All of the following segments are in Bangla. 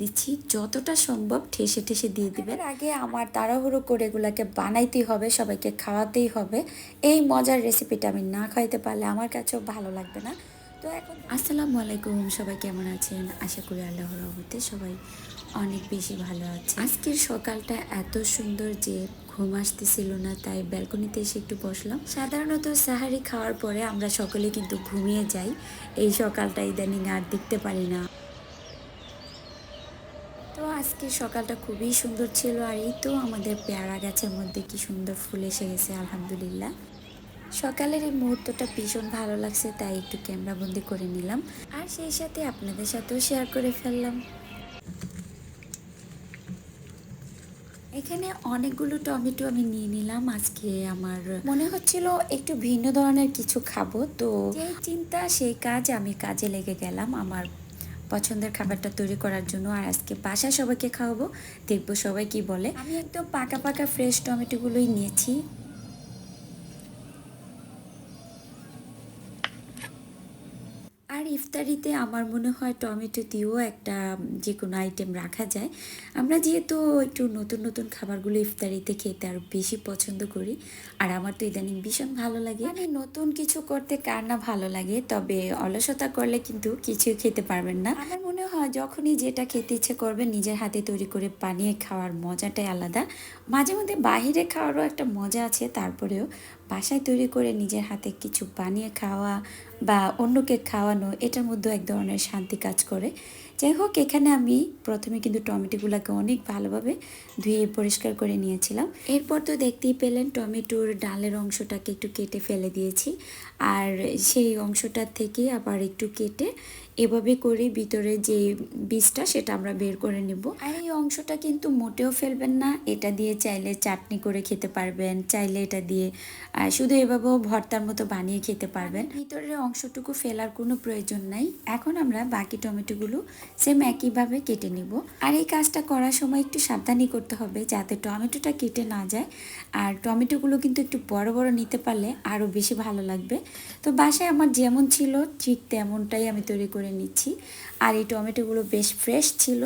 দিচ্ছি। যতটা সম্ভব ঠেসে ঠেসে দিয়ে দিবেন। আগে আমার তাড়াহুড়ো করে এগুলাকে বানাইতেই হবে সবাইকে খাওয়াতেই হবে। এই মজার রেসিপিটা আমি না খাইতে পারলে আমার কাছেও ভালো লাগবে না। তো এখন আসসালামু আলাইকুম সবাই কেমন আছেন? আশা করি আল্লাহর রহমতে সবাই অনেক বেশি ভালো আছে। আজকের সকালটা এত সুন্দর যে ঘুম আসতেছিল না তাই ব্যালকনিতে এসে একটু বসলাম। সাধারণত সাহারি খাওয়ার পরে আমরা সকলে কিন্তু ঘুমিয়ে যাই। এই সকালটা ইদানিং আর দেখতে পারি না। আজকে সকালটা খুবই সুন্দর ছিল আর এই তো আমাদের পেয়ারা গাছের মধ্যে কি সুন্দর ফুল এসে গেছে, আলহামদুলিল্লাহ। সকালের এই মুহূর্তটা ভীষণ ভালো লাগছে, তাই একটু ক্যামেরা বন্দি করে নিলাম। আর সেই সাথে আপনাদের সাথেও শেয়ার করে ফেললাম। এখানে অনেকগুলো টমেটো আমি নিয়ে নিলাম। আজকে আমার মনে হচ্ছিল একটু ভিন্ন ধরনের কিছু খাব, তো যেই চিন্তা, সেই কাজ আমি কাজে লেগে গেলাম। আমার পছন্দের খাবারটা তৈরি করার জন্য আর আজকে বাসায় সবাইকে খাওয়াবো। দেখব সবাই কি বলে। আমি একদম পাকা পাকা ফ্রেশ টমেটোগুলোই নিয়েছি। ইফতারিতে আমার মনে হয় টমেটো দিয়েও একটা যে কোনো আইটেম রাখা যায়। আমরা যেহেতু একটু নতুন নতুন খাবারগুলো ইফতারিতে খেতে আরও বেশি পছন্দ করি আর আমার তো ইদানিং ভীষণ ভালো লাগে। আমি নতুন কিছু করতে কার না ভালো লাগে তবে অলসতা করলে কিন্তু কিছু খেতে পারবেন না। আমার মনে হয় যখনই যেটা খেতে ইচ্ছে করবে নিজের হাতে তৈরি করে বানিয়ে খাওয়ার মজাটাই আলাদা। মাঝে মধ্যে বাহিরে খাওয়ারও একটা মজা আছে, তারপরেও বাসায় তৈরি করে নিজের হাতে কিছু বানিয়ে খাওয়া বা অন্যকে খাওয়ানো, এটার মধ্যেও এক ধরনের শান্তি কাজ করে। যাই হোক, এখানে আমি প্রথমে কিন্তু টমেটোগুলোকে অনেক ভালোভাবে ধুয়ে পরিষ্কার করে নিয়েছিলাম। এরপর তো দেখতেই পেলেন টমেটোর ডালের অংশটাকে একটু কেটে ফেলে দিয়েছি। আর সেই অংশটার থেকে আবার একটু কেটে এভাবে করে ভিতরে যে বীজটা সেটা আমরা বের করে নেব। আর এই অংশটা কিন্তু মোটেও ফেলবেন না, এটা দিয়ে চাইলে চাটনি করে খেতে পারবেন, চাইলে এটা দিয়ে শুধু এভাবেও ভর্তার মতো বানিয়ে খেতে পারবেন। ভিতরের অংশটুকু ফেলার কোনো প্রয়োজন নাই। এখন আমরা বাকি টমেটোগুলো সেম একইভাবে কেটে নিব। আর এই কাজটা করার সময় একটু সাবধানী করতে হবে যাতে টমেটোটা কেটে না যায়। আর টমেটোগুলো কিন্তু একটু বড় বড় নিতে পারলে আরও বেশি ভালো লাগবে। তো বাসায় আমার যেমন ছিল ঠিক তেমনটাই আমি তৈরি করে নিচ্ছি। আর এই টমেটোগুলো বেশ ফ্রেশ ছিল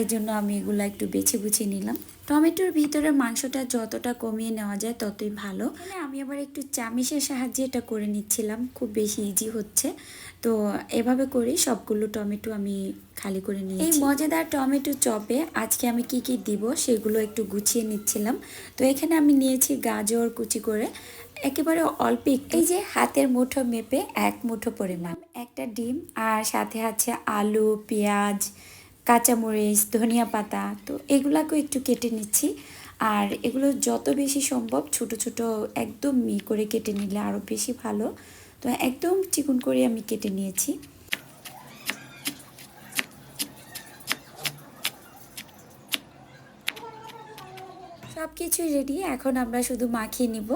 এই জন্য আমি এগুলো একটু বেছে গুছিয়ে নিলাম। টমেটোর ভিতরে মাংসটা যতটা কমিয়ে নেওয়া যায় ততই ভালো। আমি আবার একটু চামিচের সাহায্যে এটা করে নিচ্ছিলাম, খুব বেশি ইজি হচ্ছে। তো এভাবে করে সবগুলো টমেটো আমি খালি করে নিই এই মজাদার টমেটো চপে আজকে আমি কি কি দিব সেগুলো একটু গুছিয়ে নিচ্ছিলাম। তো এখানে আমি নিয়েছি গাজর কুচি করে একেবারে অল্প একটু। এই যে হাতের মুঠো মেপে এক মুঠো পরিমাণ। একটা ডিম আর সাথে আছে আলু, পেঁয়াজ, কাঁচামরিচ, ধনিয়া পাতা। তো এগুলাকেও একটু কেটে নিচ্ছি। আর এগুলো যত বেশি সম্ভব ছোট ছোট একদম মি করে কেটে নিলে আরও বেশি ভালো। তো একদম চিকুন করে আমি কেটে নিয়েছি। সব কিছুই রেডি এখন আমরা শুধু মাখিয়ে নিব।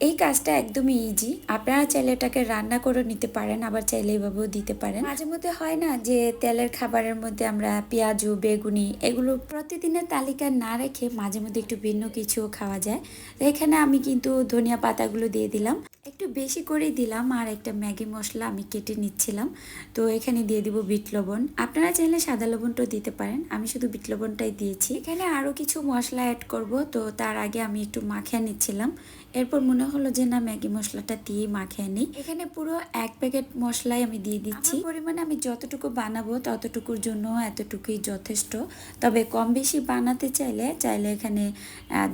এই কাজটা একদমই ইজি আপনারা চাইলে এটাকে রান্না করে নিতে পারেন, আবার চাইলে এইভাবেও দিতে পারেন। মাঝে মধ্যে হয় না যে তেলের খাবারের মধ্যে আমরা পেঁয়াজু, বেগুনি এগুলো প্রতিদিনের তালিকা না রেখে মাঝে মধ্যে একটু ভিন্ন কিছুও খাওয়া যায়। তো এখানে আমি কিন্তু ধনিয়া পাতাগুলো দিয়ে দিলাম। একটু বেশি করেই দিলাম আর একটা ম্যাগি মশলা আমি কেটে নিচ্ছিলাম। তো এখানে দিয়ে দিব বিট লবণ। আপনারা চাইলে সাদা লবণটাও দিতে পারেন। আমি শুধু বিট লবণটাই দিয়েছি। এখানে আরও কিছু মশলা অ্যাড করব। তো তার আগে আমি একটু মাখিয়ে নিচ্ছিলাম। এরপর মনে হলো যে না ম্যাগি মশলাটা দিয়ে মাখিয়ে নিই। এখানে পুরো এক প্যাকেট মশলাই আমি দিয়ে দিচ্ছি। পরিমাণে আমি যতটুকু বানাবো ততটুকুর জন্য এতটুকুই যথেষ্ট। তবে কম বেশি বানাতে চাইলে চাইলে এখানে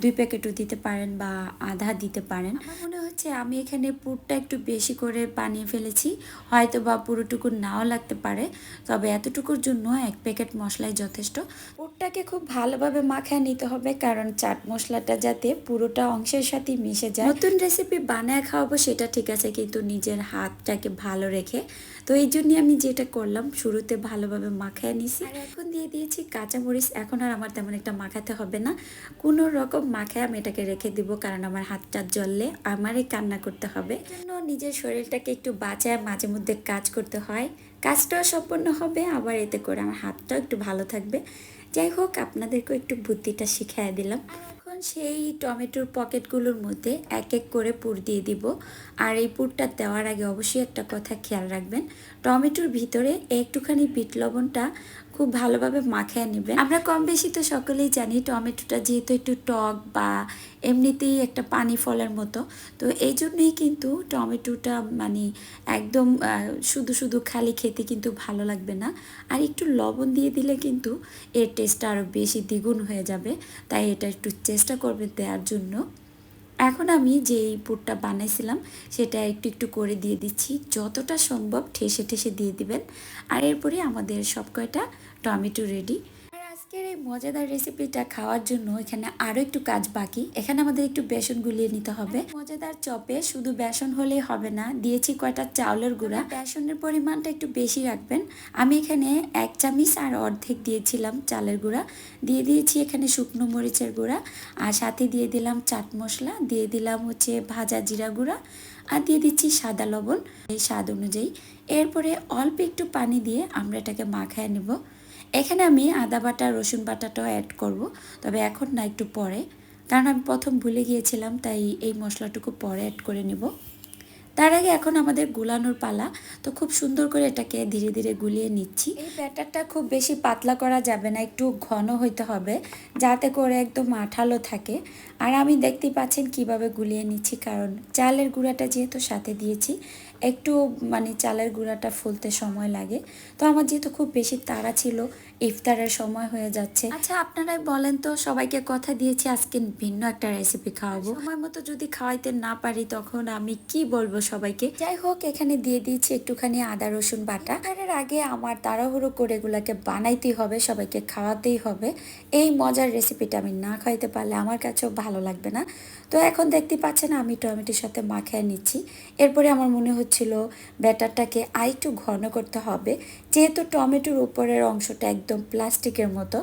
দুই প্যাকেটও দিতে পারেন বা আধা দিতে পারেন। মনে হচ্ছে আমি এখানে পুরটা একটু বেশি করে বানিয়ে ফেলেছি। হয়তো বা পুরোটুকু নাও লাগতে পারে তবে এতটুকুর জন্য এক প্যাকেট মশলাই যথেষ্ট। পুরটাকে খুব ভালোভাবে মাখায় নিতে হবে কারণ চাট মশলাটা যাতে পুরোটা অংশের সাথে মিশে যায়। নতুন রেসিপি বানায় খাওয়াবো সেটা ঠিক আছে, কিন্তু নিজের হাতটাকে ভালো রেখে। তো এই জন্যই আমি যেটা করলাম, শুরুতে ভালোভাবে মাখায় নিছি। আর এখন দিয়ে দিয়েছি কাঁচামরিচ। এখন আর আমার তেমন একটা মাখাতে হবে না। কোনো রকম মাখায় আমি এটাকে রেখে দিব, কারণ আমার হাতটা জ্বললে আমারই কান্না করতে হবে। জন্য নিজের শরীরটাকে একটু বাঁচায় মাঝে মধ্যে কাজ করতে হয়। কাজটাও সম্পন্ন হবে, আবার এতে করে আমার হাতটাও একটু ভালো থাকবে। যাই হোক, আপনাদেরকেও একটু বুদ্ধিটা শিখিয়ে দিলাম। সেই টমেটোর পকেটগুলোর মধ্যে এক এক করে পুর দিয়ে দিব। আর এই পুরটা দেওয়ার আগে অবশ্যই একটা কথা খেয়াল রাখবেন, টমেটোর ভিতরে একটুখানি বিট লবণটা খুব ভালোভাবে মাখিয়ে নেবেন। আমরা কম বেশি তো সকলেই জানি টমেটোটা যেহেতু একটু টক বা এমনিতেই একটা পানি ফলের মতো, তো এই জন্যই কিন্তু টমেটোটা মানে একদম শুধু শুধু খালি খেতে কিন্তু ভালো লাগবে না। আর একটু লবণ দিয়ে দিলে কিন্তু এর টেস্টটা আরও বেশি দ্বিগুণ হয়ে যাবে, তাই এটা একটু চেষ্টা করবে দেওয়ার জন্য। এখন আমি যেই পুরটা বানাইছিলাম, সেটা একটু একটু করে দিয়ে দিচ্ছি। যতটা সম্ভব ঠেসে ঠেসে দিয়ে দিবেন। আর এরপরে আমাদের সব কয়টা টমেটো রেডি আর আজকের এই মজাদার রেসিপিটা খাওয়ার জন্য এখানে আরও একটু কাজ বাকি। এখানে আমাদের একটু বেসন গুলিয়ে নিতে হবে। মজাদার চপে শুধু বেসন হলেই হবে না, দিয়েছি কয়টা চাউলের গুঁড়া। বেসনের পরিমাণটা একটু বেশি রাখবেন। আমি এখানে এক চামিচ আর অর্ধেক দিয়েছিলাম চালের গুঁড়া। দিয়ে দিয়েছি এখানে শুকনো মরিচের গুঁড়া। আর সাথে দিয়ে দিলাম চাট মশলা। দিয়ে দিলাম হচ্ছে ভাজা জিরা গুঁড়া। আর দিয়ে দিচ্ছি সাদা লবণ। এই স্বাদ অনুযায়ী। এরপরে অল্প একটু পানি দিয়ে আমরা এটাকে মাখায় নেব। এখানে আমি আদা বাটা, রসুন বাটাটাও অ্যাড করব। তবে এখন না, একটু পরে। কারণ আমি প্রথম ভুলে গিয়েছিলাম, তাই এই মশলাটুকু পরে অ্যাড করে নেব। তার আগে এখন আমাদের গুলানোর পালা। তো খুব সুন্দর করে এটাকে ধীরে ধীরে গুলিয়ে নিচ্ছি। এই ব্যাটারটা খুব বেশি পাতলা করা যাবে না, একটু ঘন হইতে হবে। যাতে করে একদম আঠালো থাকে। আর আমি দেখতেই পাচ্ছেন কীভাবে গুলিয়ে নিচ্ছি কারণ চালের গুঁড়াটা যেহেতু সাথে দিয়েছি একটু মানে চালের গুঁড়াটা ফুলতে সময় লাগে। তো আমার যেহেতু খুব বেশি তাড়া ছিল ইফতারের সময় হয়ে যাচ্ছে। আচ্ছা আপনারাই বলেন তো সবাইকে কথা দিয়েছি আজকে ভিন্ন একটা রেসিপি খাওয়াবো। সময় মতো যদি খাওয়াইতে না পারি তখন আমি কি বলব সবাইকে? যাই হোক এখানে দিয়ে দিয়েছি একটুখানি আদা রসুন বাটা। এর আগে আমার তাড়াহুড়ো করে এগুলাকে বানাইতেই হবে সবাইকে খাওয়াতেই হবে। এই মজার রেসিপিটা আমি না খাইতে পারলে আমার কাছেও ভালো লাগবে না। তো এখন দেখতে পাচ্ছেন আমি টমেটোর সাথে মাখিয়ে নিচ্ছি। এরপরে আমার মনে হচ্ছিল ব্যাটারটাকে আর একটু ঘন করতে হবে। যেহেতু টমেটোর উপরের অংশটা একদম প্লাস্টিকের মতো,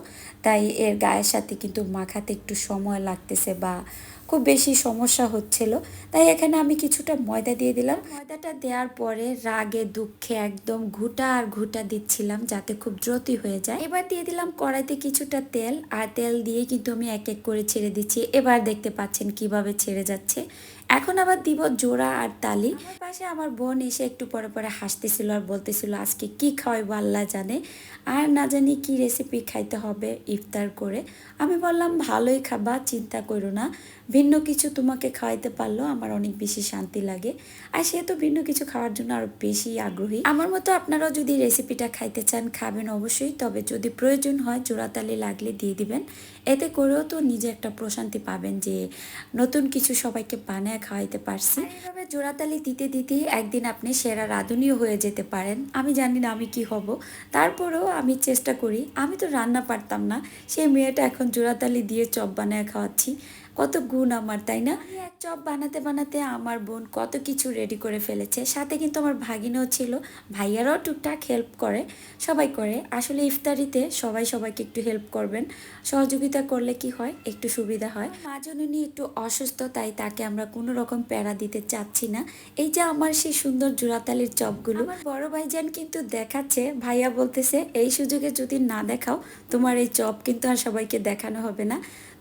তাই এর গায়ের সাথে কিন্তু মাখাতে একটু সময় লাগতেছে বা খুব বেশি সমস্যা হচ্ছিল। তাই এখানে আমি কিছুটা ময়দা দিয়ে দিলাম। ময়দাটা দেওয়ার পরে রাগে, দুঃখে একদম ঘুটা আর ঘুটা দিচ্ছিলাম যাতে খুব দ্রুতই হয়ে যায়। এবার দিয়ে দিলাম কড়াইতে কিছুটা তেল। আর তেল দিয়ে কিন্তু আমি এক এক করে ছেড়ে দিচ্ছি। এবার দেখতে পাচ্ছেন কীভাবে ছেড়ে যাচ্ছে। এখন আবার দিব জোড়া আর তালি। পাশে আমার বোন এসে একটু পরে পরে হাসতেছিল আর বলতেছিল, আজকে কি খাওয়াইবো আল্লাহ জানে। আর না জানি কি রেসিপি খাইতে হবে ইফতার করে। আমি বললাম, ভালোই খাবা, চিন্তা করো না। ভিন্ন কিছু তোমাকে খাওয়াইতে পারল আমার অনেক বেশি শান্তি লাগে। আর সে তো ভিন্ন কিছু খাওয়ার জন্য আরও বেশি আগ্রহী। আমার মতো আপনারাও যদি রেসিপিটা খাইতে চান, খাবেন অবশ্যই। তবে যদি প্রয়োজন হয় জোড়াতালি লাগলে দিয়ে দিবেন। এতে করেও তো নিজে একটা প্রশান্তি পাবেন যে নতুন কিছু সবাইকে বানায় খাওয়াইতে পারছি। এইভাবে জোড়াতালি দিতে দিতেই একদিন আপনি সেরা রাঁধুনিও হয়ে যেতে পারেন। আমি জানি না আমি কি হব। তারপরেও আমি চেষ্টা করি। আমি তো রান্না পারতাম না। সেই মেয়েটা এখন জোড়াতালি দিয়ে চপ বানায় খাওয়াচ্ছি। কত গুণ আমার তাই না? চপ বানাতে বানাতে আমার বোন কত কিছু রেডি করে ফেলেছে। সাথে কিন্তু আমার ভাগিনও ছিল ভাইয়ারাও টুকটাক হেল্প করে সবাই করে। আসলে ইফতারিতে সবাই সবাইকে একটু হেল্প করবেন। সহযোগিতা করলে কি হয়? একটু সুবিধা হয়। মা জননী একটু অসুস্থ তাই তাকে আমরা কোনো রকম প্যারা দিতে চাচ্ছি না। এই যে আমার সেই সুন্দর জোড়াতালির চপগুলো। বড় ভাইজান কিন্তু দেখাচ্ছে ভাইয়া বলতেছে এই সুযোগে যদি না দেখাও তোমার এই চপ কিন্তু আর সবাইকে দেখানো হবে না।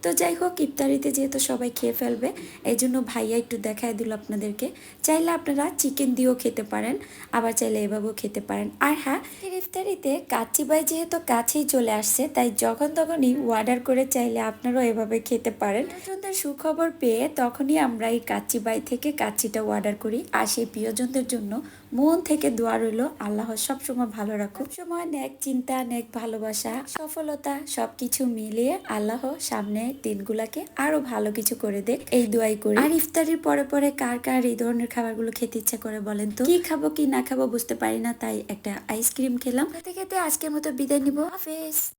তো যাই হোক, ইফতারিতে যেহেতু সবাই খেয়ে ফেলবে এই জন্য ভাইয়া একটু দেখায় দিল আপনাদেরকে। চাইলে আপনারা চিকেন দিয়েও খেতে পারেন, আবার চাইলে এভাবেও খেতে পারেন। আর হ্যাঁ ইফতারিতে কাচ্চি বাই যেহেতু কাছেই চলে আসছে, তাই যখন তখনই অর্ডার করে চাইলে আপনারাও এভাবে খেতে পারেন। প্রিয়জনদের সুখবর পেয়ে তখনই আমরা এই কাচ্চি বাই থেকে কাচ্চিটা অর্ডার করি। আর সেই প্রিয়জনদের জন্য মন থেকে দোয়া রইল, আল্লাহ সবসময় ভালো রাখুক। সময় নেক চিন্তা, নেক ভালোবাসা, সফলতা সবকিছু মিলিয়ে আল্লাহ সামনে দিনগুলাকে আরও ভালো কিছু করে দেখ এই দোয়াই করি। আর ইফতারির পরে পরে কার কার এই ধরনের খাবারগুলো খেতে ইচ্ছা করে বলেন তো? কি খাব, কি না খাব বুঝতে পারি না, তাই একটা আইসক্রিম খেলাম। খেতে খেতে আজকের মতো বিদায় নিব। হাফেজ।